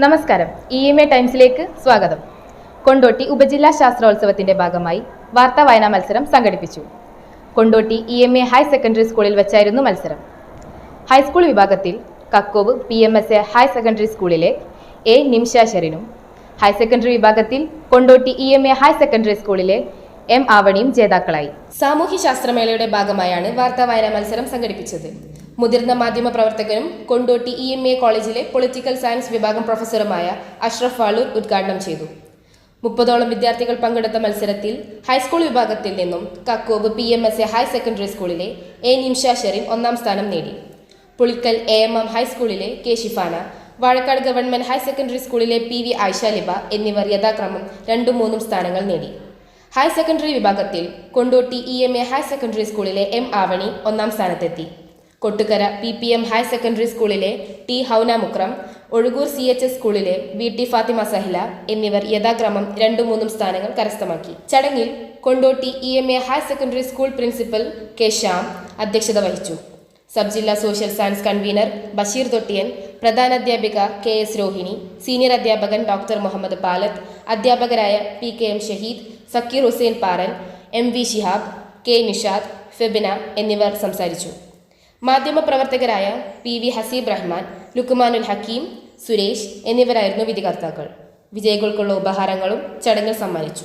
നമസ്കാരം. E M A ടൈംസിലേക്ക് സ്വാഗതം. കൊണ്ടോട്ടി ഉപജില്ലാ ശാസ്ത്രോത്സവത്തിന്റെ ഭാഗമായി വാർത്താ വായനാ മത്സരം സംഘടിപ്പിച്ചു. Kondotty E M A higher secondary സ്കൂളിൽ വെച്ചായിരുന്നു മത്സരം. ഹൈസ്കൂൾ വിഭാഗത്തിൽ Kakkove P M S A higher secondary സ്കൂളിലെ എ നിംഷ ഷെറിനും ഹയർ സെക്കൻഡറി വിഭാഗത്തിൽ Kondotty E M A higher secondary സ്കൂളിലെ എം ആവണിയും ജേതാക്കളായി. സാമൂഹ്യ ശാസ്ത്രമേളയുടെ ഭാഗമായാണ് വാർത്താ വായനാ മത്സരം സംഘടിപ്പിച്ചത്. മുതിർന്ന മാധ്യമ പ്രവർത്തകനും കൊണ്ടോട്ടി ഇ എം എ കോളേജിലെ പൊളിറ്റിക്കൽ സയൻസ് വിഭാഗം പ്രൊഫസറുമായ അഷ്റഫ് വാളൂർ ഉദ്ഘാടനം ചെയ്തു. മുപ്പതോളം വിദ്യാർത്ഥികൾ പങ്കെടുത്ത മത്സരത്തിൽ ഹൈസ്കൂൾ വിഭാഗത്തിൽ നിന്നും Kakkove P M S A higher secondary സ്കൂളിലെ എ നിംഷ ഷെറിൻ ഒന്നാം സ്ഥാനം നേടി. പുളിക്കൽ എ എം എം ഹൈസ്കൂളിലെ K Shifana Vazhakkad government higher secondary സ്കൂളിലെ പി വി ആയിഷ ലിബ എന്നിവർ യഥാക്രമം രണ്ടും മൂന്നും സ്ഥാനങ്ങൾ നേടി. ഹയർ സെക്കൻഡറി വിഭാഗത്തിൽ Kondotty E M A higher secondary സ്കൂളിലെ എം ആവണി ഒന്നാം സ്ഥാനത്തെത്തി. Kottukara P P M higher secondary സ്കൂളിലെ T Hauna Mukram Ozhukur C H S സ്കൂളിലെ വി ടി ഫാത്തിമ സഹില എന്നിവർ യഥാക്രമം രണ്ടും മൂന്നും സ്ഥാനങ്ങൾ കരസ്ഥമാക്കി. ചടങ്ങിൽ Kondotty E M A higher secondary school principal K Shyam അധ്യക്ഷത വഹിച്ചു. സബ് ജില്ലാ social science convener Basheer Thottiyan പ്രധാനാധ്യാപിക K S Rohini senior അധ്യാപകൻ ഡോക്ടർ മുഹമ്മദ് പാലത്ത് അധ്യാപകരായ P K M Shaheed Zakir Hussain Paran M V Shihab K Nishad Febina എന്നിവർ സംസാരിച്ചു. മാധ്യമപ്രവർത്തകരായ P V Haseeb Rahman Lukmanul Hakeem Suresh എന്നിവരായിരുന്നു വിധികർത്താക്കൾ. വിജയികൾക്കുള്ള ഉപഹാരങ്ങളും ചടങ്ങിൽ സമ്മാനിച്ചു.